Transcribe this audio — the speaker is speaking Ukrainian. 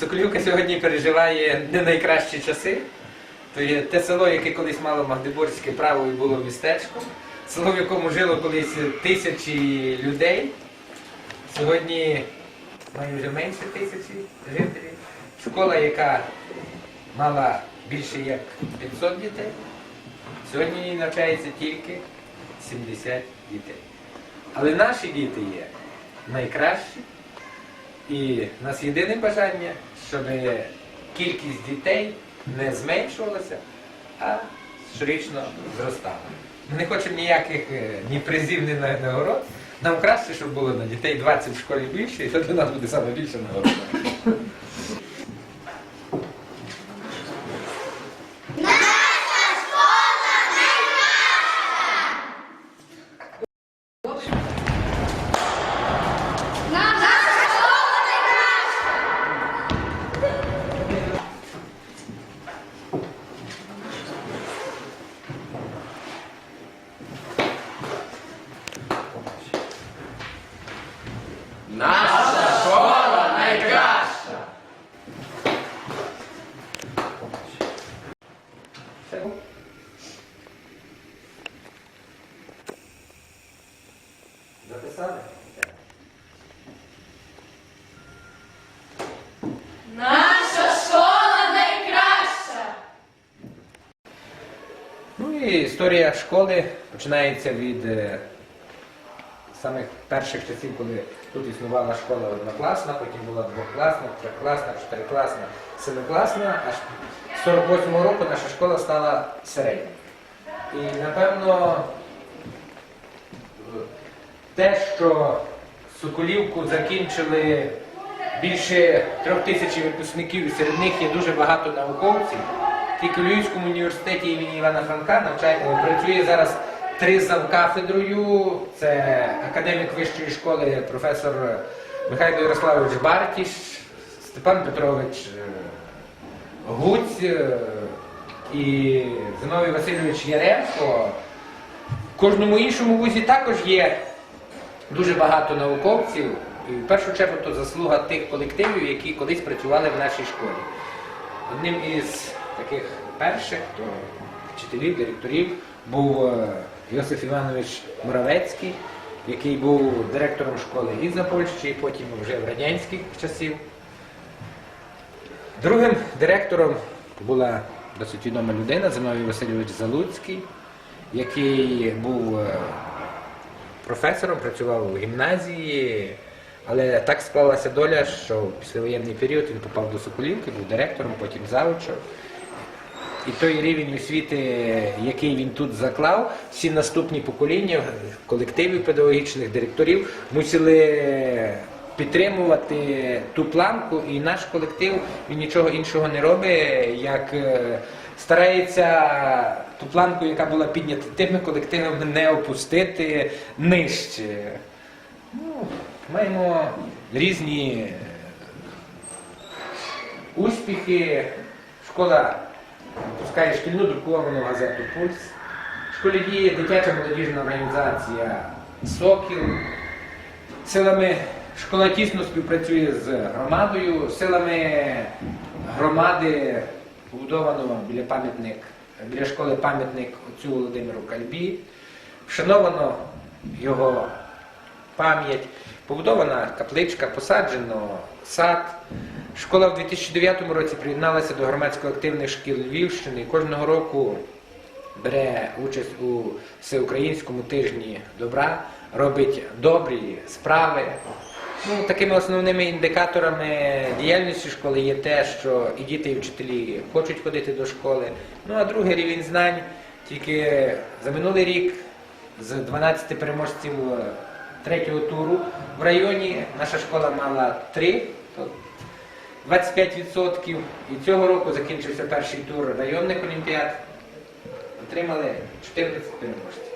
Соколівка сьогодні переживає не найкращі часи. То є те село, яке колись мало Магдебурзьке право і було містечком. Село, в якому жило колись тисячі людей. Сьогодні має вже менше тисячі жителів. Школа, яка мала більше як 500 дітей. Сьогодні навчається тільки 70 дітей. Але наші діти є найкращі. І в нас єдине бажання, щоб кількість дітей не зменшувалася, а щорічно зростала. Ми не хочемо ніяких е, ні призів, ні нагород. Нам краще, щоб було на дітей 20 в школі більше, і це для нас буде найбільше більше нагород. Наша школа найкраща! Все. Записали? Наша школа найкраща! Ну і історія школи починається від е, самих перших часів, коли тут існувала школа однокласна, потім була двокласна, трьохкласна, чотирикласна, семикласна, аж з 48-го року наша школа стала середня. І напевно те, що Соколівку закінчили більше трьох тисяч випускників, і серед них є дуже багато науковців. Тільки в Львівському університеті імені Івана Франка навчає, працює зараз три завкафедрою. Це академік вищої школи, професор Михайло Ярославович Бартіш, Степан Петрович е, Гуць е, і Зиновій Васильович Яремко. В кожному іншому вузі також є дуже багато науковців. І в першу чергу то заслуга тих колективів, які колись працювали в нашій школі. Одним із таких перших то вчителів, директорів був е, Йосиф Іванович Муравецький, який був директором школи і за Польщі, і потім вже в радянських часів. Другим директором була досить відома людина Зиновій Васильович Залуцький, який був е, професором, працював у гімназії, але так склалася доля, що в післявоєнний період він попав до Соколівки, був директором, потім завучем. І той рівень освіти, який він тут заклав, всі наступні покоління колективів педагогічних директорів мусили підтримувати ту планку, і наш колектив він нічого іншого не робить, як е, старається ту планку, яка була піднята тими колективами, не опустити нижче. Ну, маємо різні успіхи. Школа пускає шкільну друковану газету Пульс. В школі діє дитяча молодіжна організація Сокіл. Силами школа тісно співпрацює з громадою. Силами громади побудовано біля пам'ятник, біля школи пам'ятник отцю Володимиру Кальбі. Вшановано його пам'ять, побудована капличка, посаджено сад. Школа в 2009 році приєдналася до громадсько активних шкіл Львівщини кожного року бере участь у всеукраїнському тижні добра, робить добрі справи. Ну, такими основними індикаторами діяльності школи є те, що і діти, і вчителі хочуть ходити до школи. Ну а другий рівень знань тільки за минулий рік з 12 переможців е, третього туру в районі наша школа мала 3, то 25%. І цього року закінчився перший тур районних олімпіад. Отримали 14 переможців.